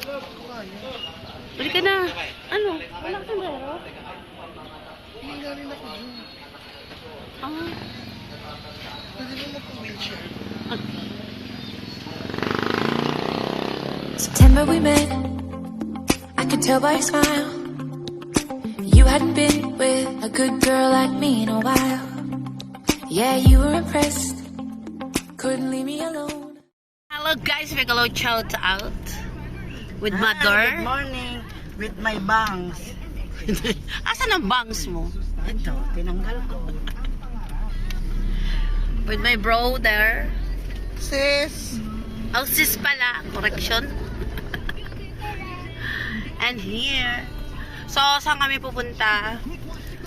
Balik ka na. Ano? Wala ka sombrero? Hindi nga rin ako dun. Ah. Pwede mo mag-wheelchair. September we met. I could tell by your smile. You hadn't been with a good girl like me in a while. Yeah, you were impressed. Couldn't leave me alone. Hello guys, may hello shout out with Hi, mother. Good morning. With my bangs. Asan ang bangs mo? Ito, tinanggal ko. With my brother. Sis! Oh, sis pala. Correction. And here. So, saan kami pupunta?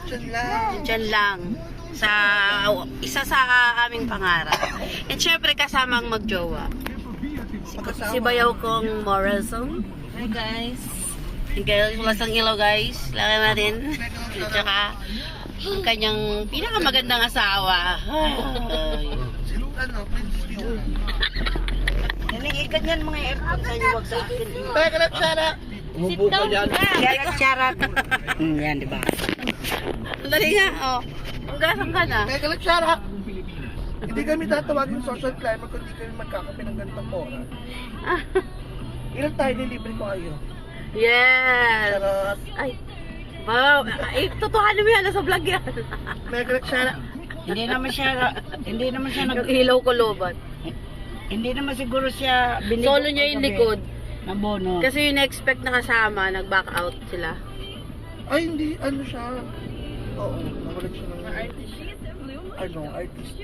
Diyan lang. Diyan lang. Sa isa sa aming pangarap. And syempre kasama ang magjowa. Si, bayaw kong Morrison. Hi guys. Guys, wala sang ilaw guys. Laki natin. At saka, ang kanyang pinakamagandang asawa. Ano, Prince June. Yan, mga airport sa iyo, wag sa akin. Teka lang, Sarah. Sit down ka. Kaya charat. Mm, yan, di ba? Dali nga, oh. Hanggang ka na. Teka lang, Sarah. Hindi kami tatawagin social climber kung hindi kami magkakape ng ganitong oras. Ilan tayo nilibre ko kayo? Yes. Charot. Ay. Wow. Ay, totohanin mo yan. Nasa vlog yan. Lang, Sarah. Hindi naman siya, hindi naman siya nag, Nag-ilaw ko lobat. hindi naman siguro siya binigo. Solo niya yung likod. Na bono. Kasi yung na-expect na kasama, nag-back out sila. Ay, hindi. Ano siya? Oo, nawalan siya ng... Ano, artist.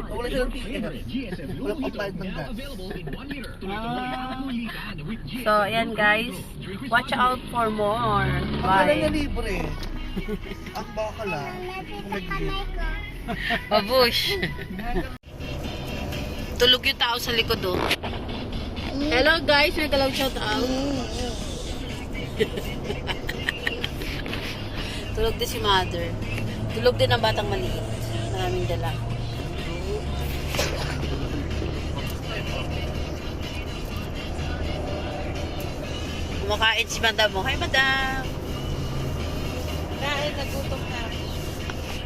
Nawalan siya ng ticket. Wala pa bayad ng gas. Ah, So, ayan guys. Watch out for more. Akala niya Bye. libre. Ang bakala. Nag-gift. Babush. Tulog yung tao sa likod oh. Hello guys, may galaw shout out. Tulog din si mother. Tulog din ang batang maliit. Maraming dala. Kumakain si madam mo. Hi madam! Dahil nagutom na.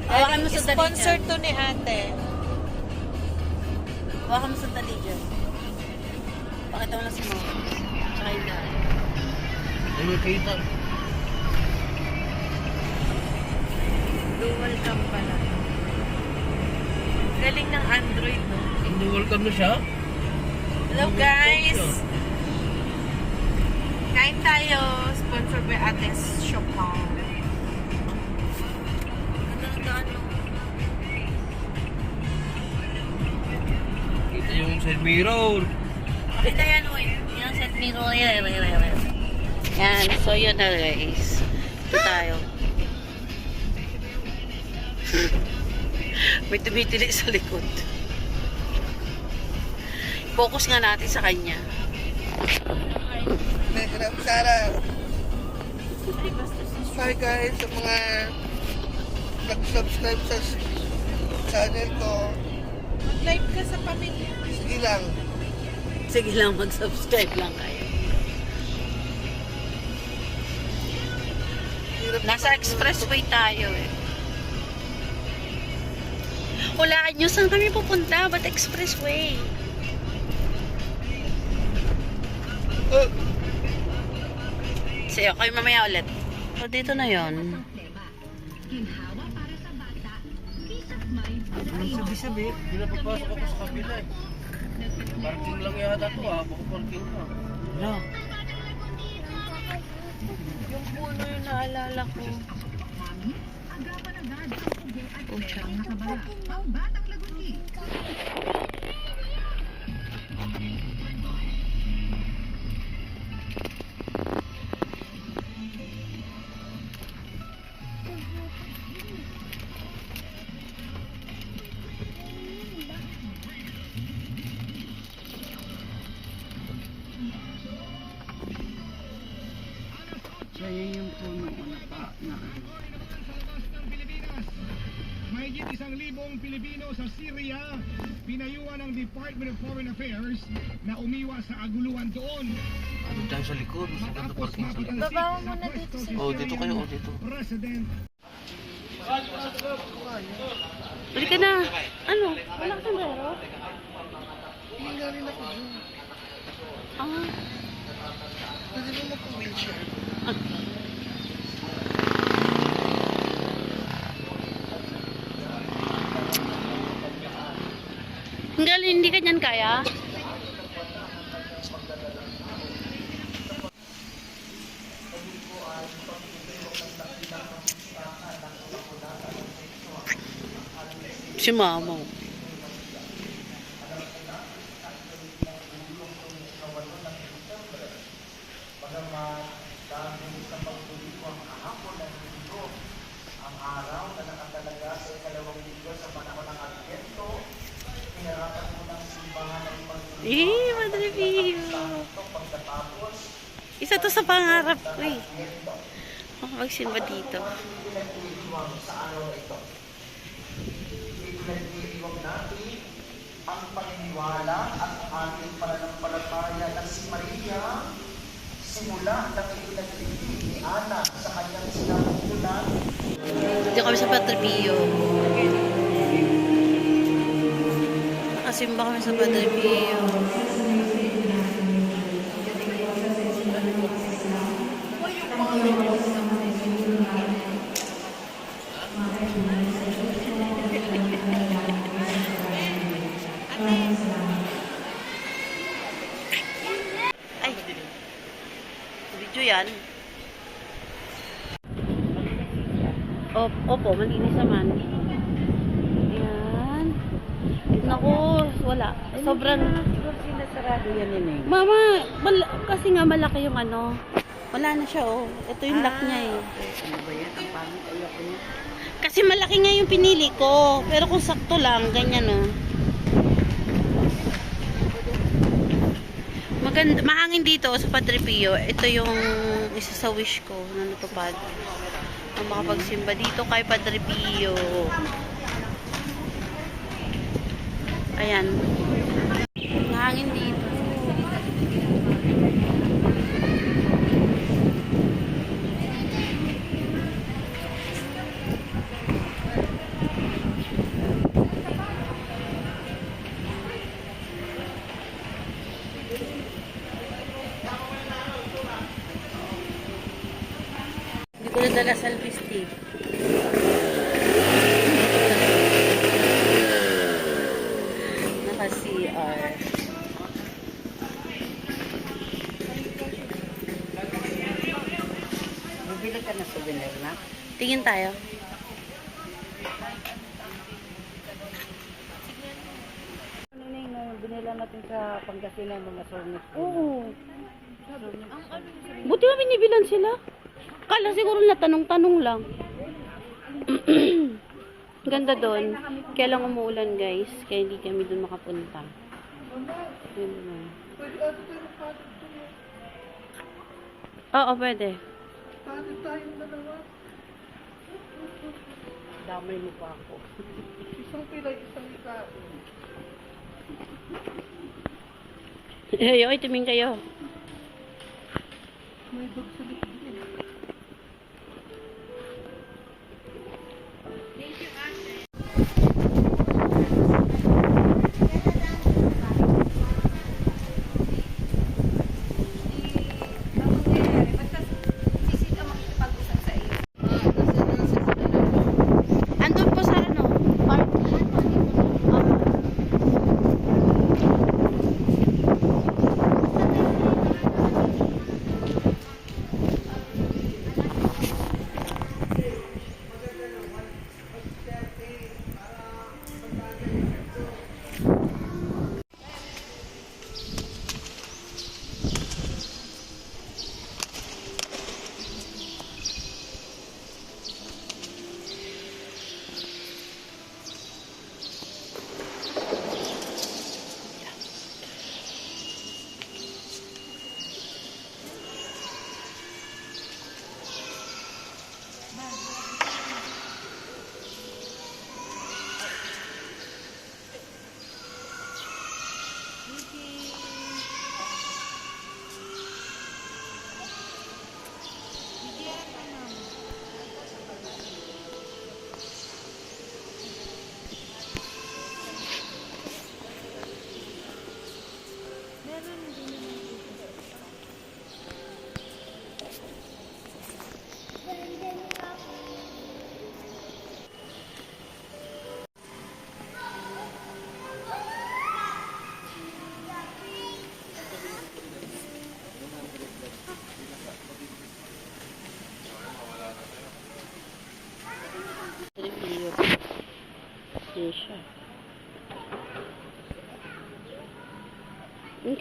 Hawakan mo sa dali Sponsor to ni ate. Hawakan mo sa dali dyan. Pakita mo lang si mama. Tsaka yung dad. Ay, kita. Dual cam pala. Galing ng Android, no? Hindi welcome na siya? Hello, guys! Kain tayo. Sponsor by Ates Chopin. Kita yung side mirror. Kita yan, uy. Yan, set mirror. Yan, yan. Yan, so yun na guys. Ito tayo. May tumitili sa likod. Focus nga natin sa kanya. Lang, Sarah. Hi guys, sa mga nag-subscribe sa channel ko. Mag-live ka sa pamilya. Sige lang. Sige lang, mag-subscribe lang kayo. Nasa expressway tayo eh. Hulaan nyo, saan kami pupunta? Ba't expressway? Oh, Sa'yo, kayo mamaya ulit. O, dito na yon. sabi-sabi. Hindi na papasok ako sa kabila eh. Parking lang yata to ah. Baka parking na. No. Yung puno yung naalala ko. So, sa Syria, pinayuhan ng Department of Foreign Affairs na umiwas sa aguluhan doon. Ano tayo sa likod? Mas maganda Matapos parking sa likod. Babaw sa muna pwesto dito sa- Oh, dito kayo, oh, dito. President Balik ka na. Ano? Wala ka sombrero? Hindi nga rin ako dyan. Ah. Pwede mo mag-wheelchair. Hanggang hindi ka niyan kaya? Si mama. Eh, Madre Pio. Isa to sa pangarap ko eh. Makapagsimba dito. Nakasimba kami sa Padre Pio. Ay. Video yan. Op, opo, malinis naman. Yan. Naku, wala. Sobrang... Sinasarado yan yun eh. Mama, mal- malaki yung ano. Wala na siya, oh. Ito yung lock niya, eh. Ano ba yan? Ang pangit niya. Kasi malaki nga yung pinili ko. Pero kung sakto lang, ganyan, oh. Maganda, mahangin dito sa Padre Pio. Ito yung isa sa wish ko na natupad. Ang makapagsimba dito kay Padre Pio. Ayan. Mahangin dito. Tingin tayo. Ano na yung binila natin sa Pangasinan mga sornit? Oo. Buti nga binibilan sila. Kala siguro na tanong-tanong lang. Ganda doon. Kaya lang umuulan guys. Kaya hindi kami doon makapunta. Yun. Pwede eh. Oo, pwede. Patid tayong dalawa. Damay mo pa ako. Isang pilay, isang ikain. Ayo, itiming kayo. May dog sa likod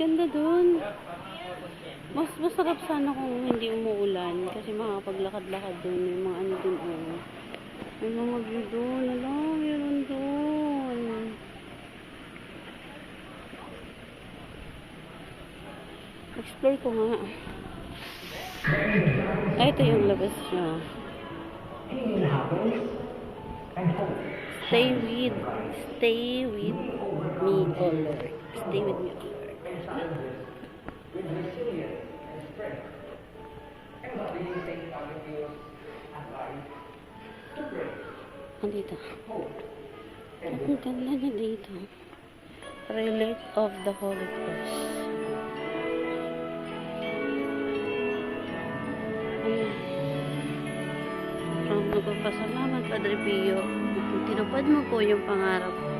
ganda dun. Mas masarap sana kung hindi umuulan kasi makakapaglakad-lakad dun. May mga ano dun oh. May mga view dun. Ala, meron dun. Explore ko nga. Ay, ito yung labas niya. Stay with, stay with me, O Lord. Stay with me, O Lord. Andito. Ang ganda niya dito. Relic of the Holy Cross. Ang nagpapasalamat, Padre Pio. Tinupad mo po yung pangarap ko.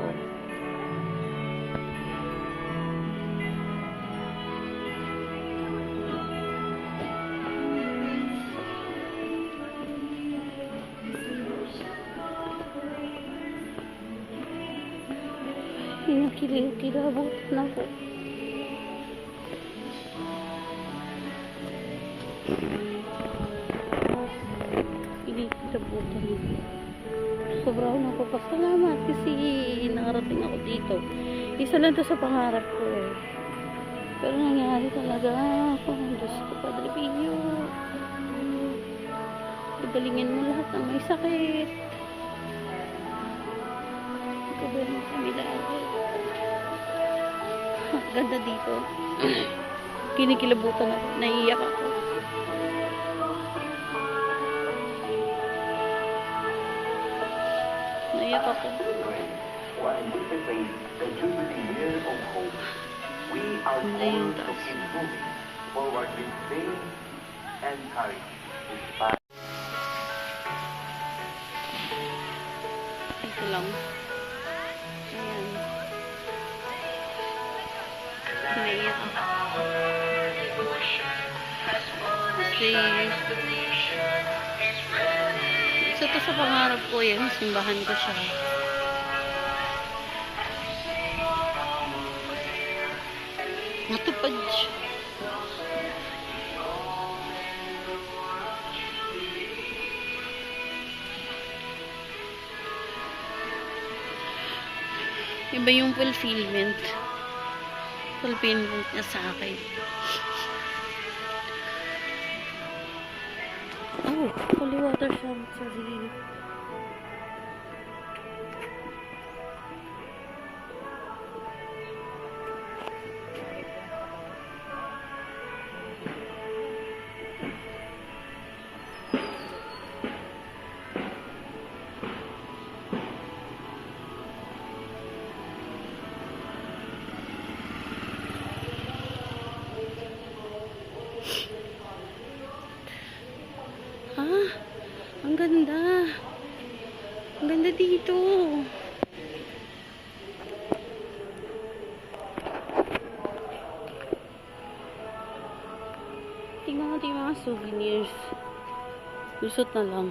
Kinakilabot na po. Kinikilabutan na. Sobrang napapasalamat kasi nakarating ako dito. Isa lang to sa pangarap ko eh. Pero nangyari talaga ako. Diyos ko, Padre Pio. Ibalingin mo lahat ng may sakit. Ganda dito. Kinikilabutan ako. Naiiyak ako. Naiiyak ako. To anticipate the Jubilee Year Kasi isa sa pangarap ko yan. Simbahan ko siya. Natupad siya. Iba yung fulfillment. Fulfillment niya sa akin. Oh, holy water siya. Sorry. Ah, souvenirs. Lusot na lang.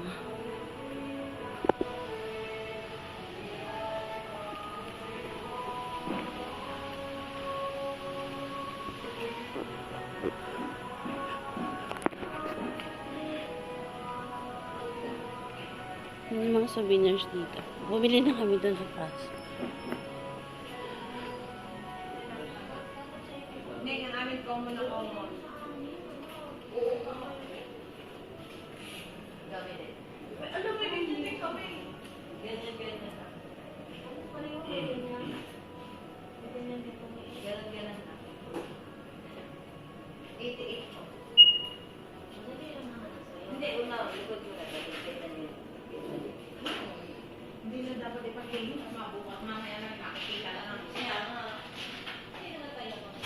May mga souvenirs dito. Bumili na kami doon sa Praso. Hindi, yung amin common na common. Alam mo, hindi kami. Ganyan, ganyan. Ganyan, ganyan. Ganyan, ganyan. 88 po. Hindi, una, likod mo na. Hindi na dapat ipag-game. Mas mabukas mamaya na nakakita na lang. Kaya nga, hindi na tayo mag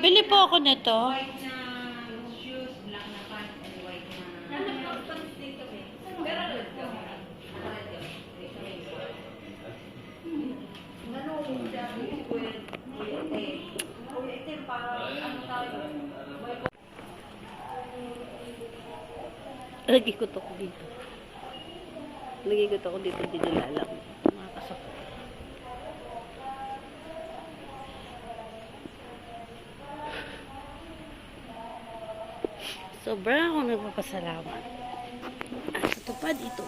Pabili po ako nito. Lagi ko to ko dito. Lagi ko to ko dito, di nilalang. Sobra akong nagpapasalamat. At sa tupad ito.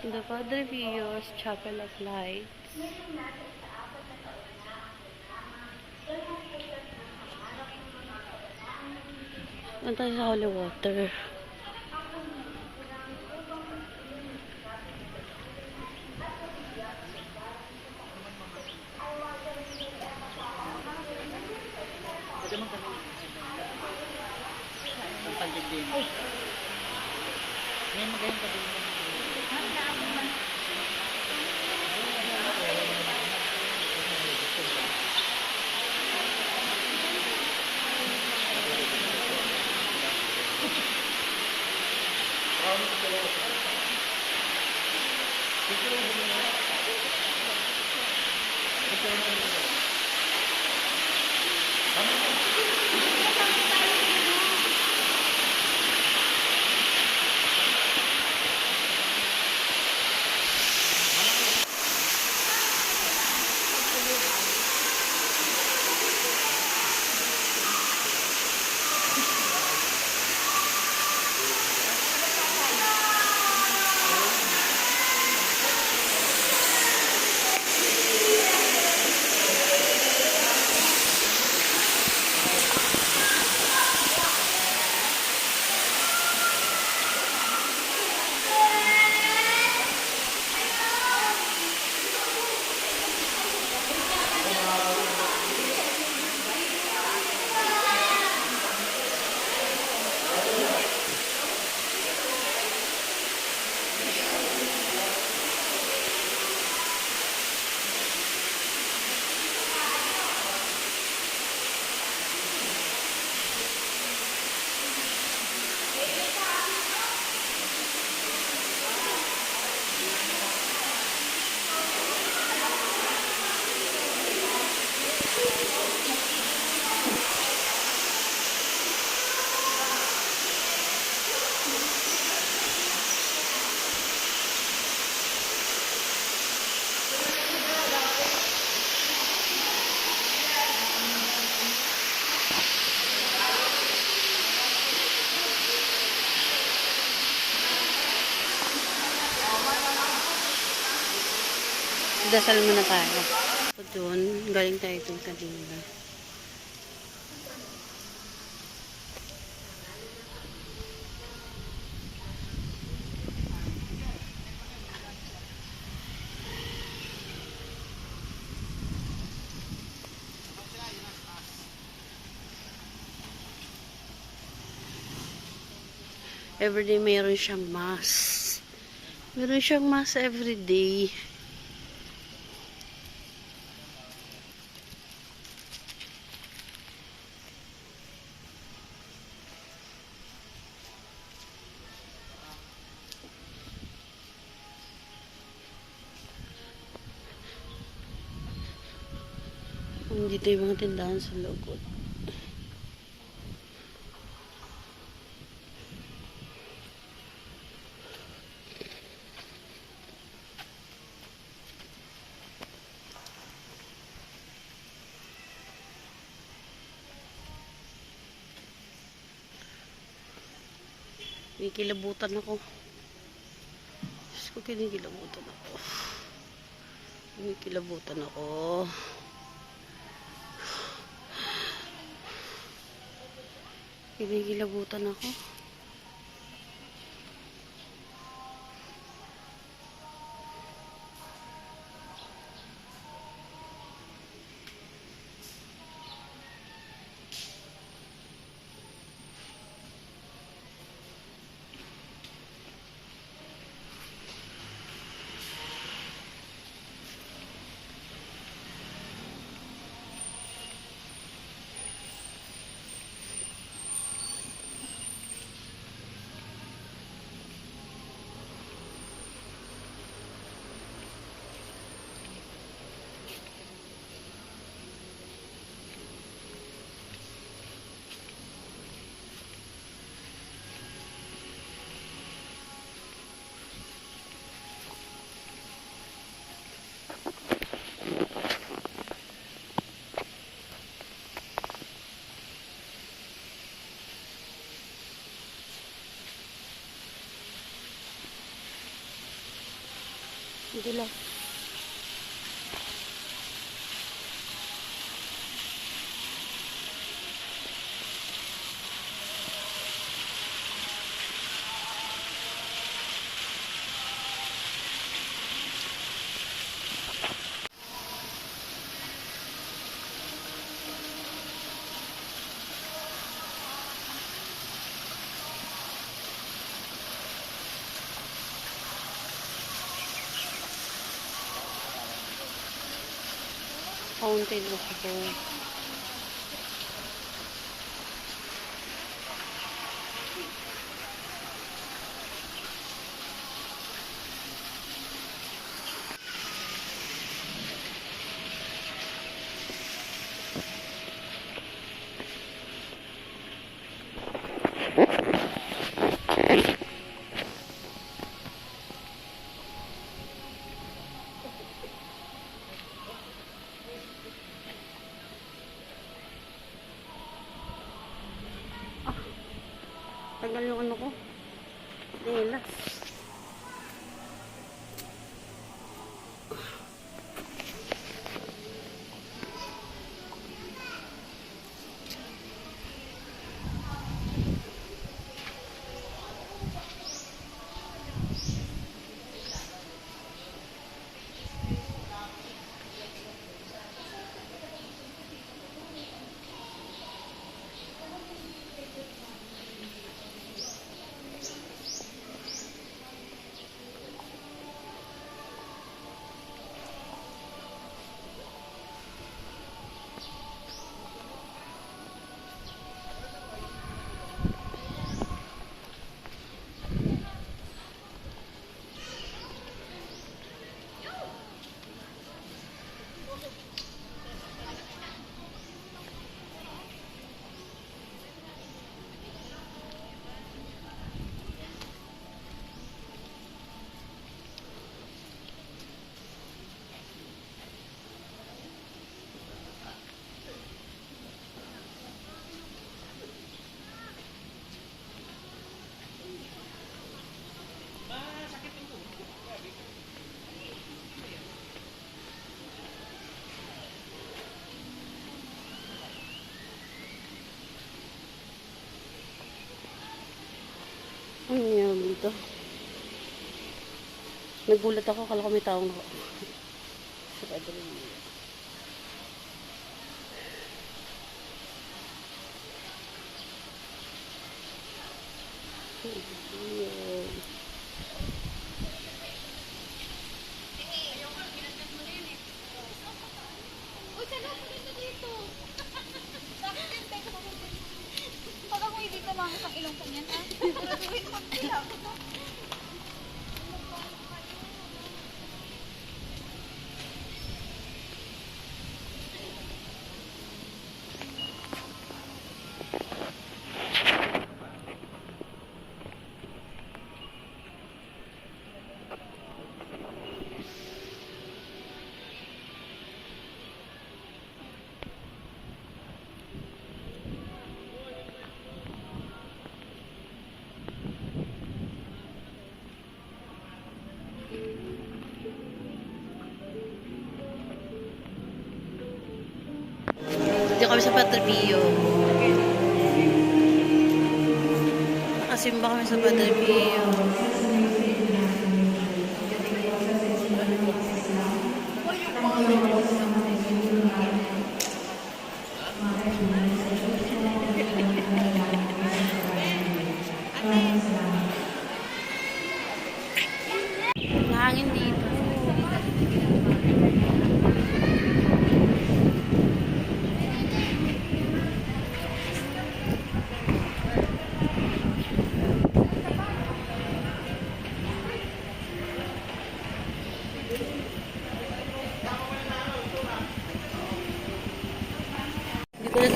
The Padre Pio's Chapel of Lights. Tayo sa holy water. Dasal muna tayo. So, doon, galing tayo doon kanina. Everyday mayroon siyang mass. Meron siyang mass everyday. Dito yung mga tindahan sa loob. May kilabutan ako. Diyos ko, kinikilabutan ako. May kilabutan ako. Kinikilabutan ako. đi lên 对这个。Dito? Nagulat ako, akala ko may taong ako. Sa Dito kami sa Padre Pio. Nakasimba kami sa Padre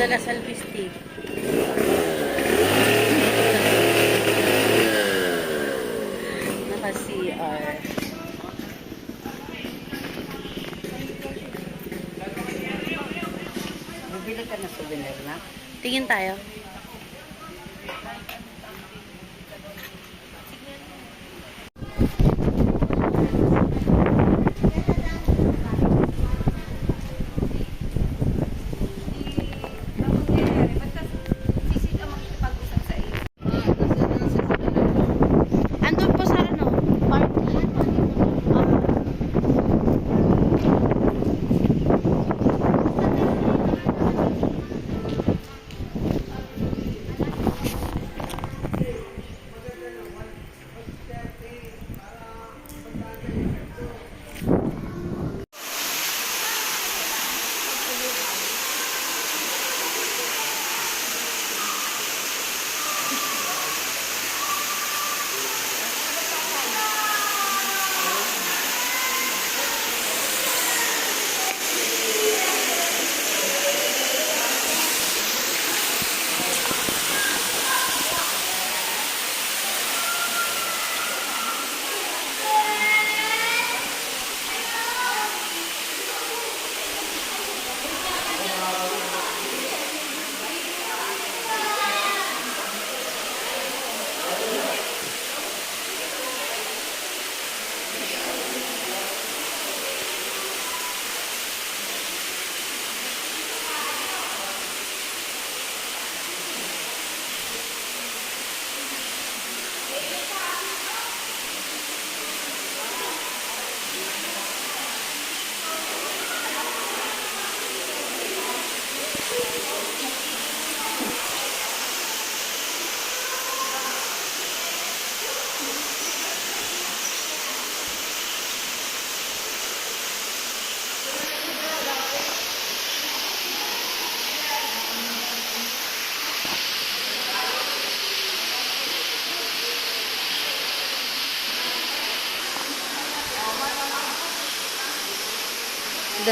Nadala selfie stick. Naka-CR. Bibili ka na souvenir na? Tingin tayo.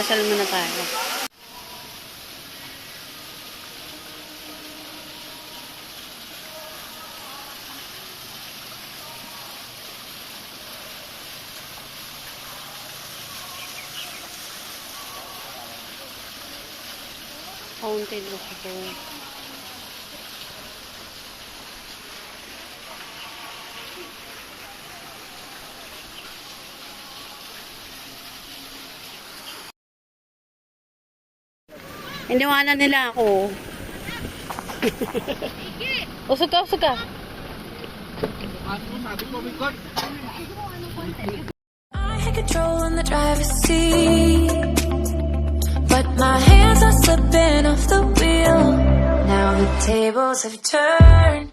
Dasal muna tayo. Fountain of Iniwanan nila ako. usog ka, usog ka. I control in the driver's seat, but my hands are slipping off the wheel. Now the tables have turned.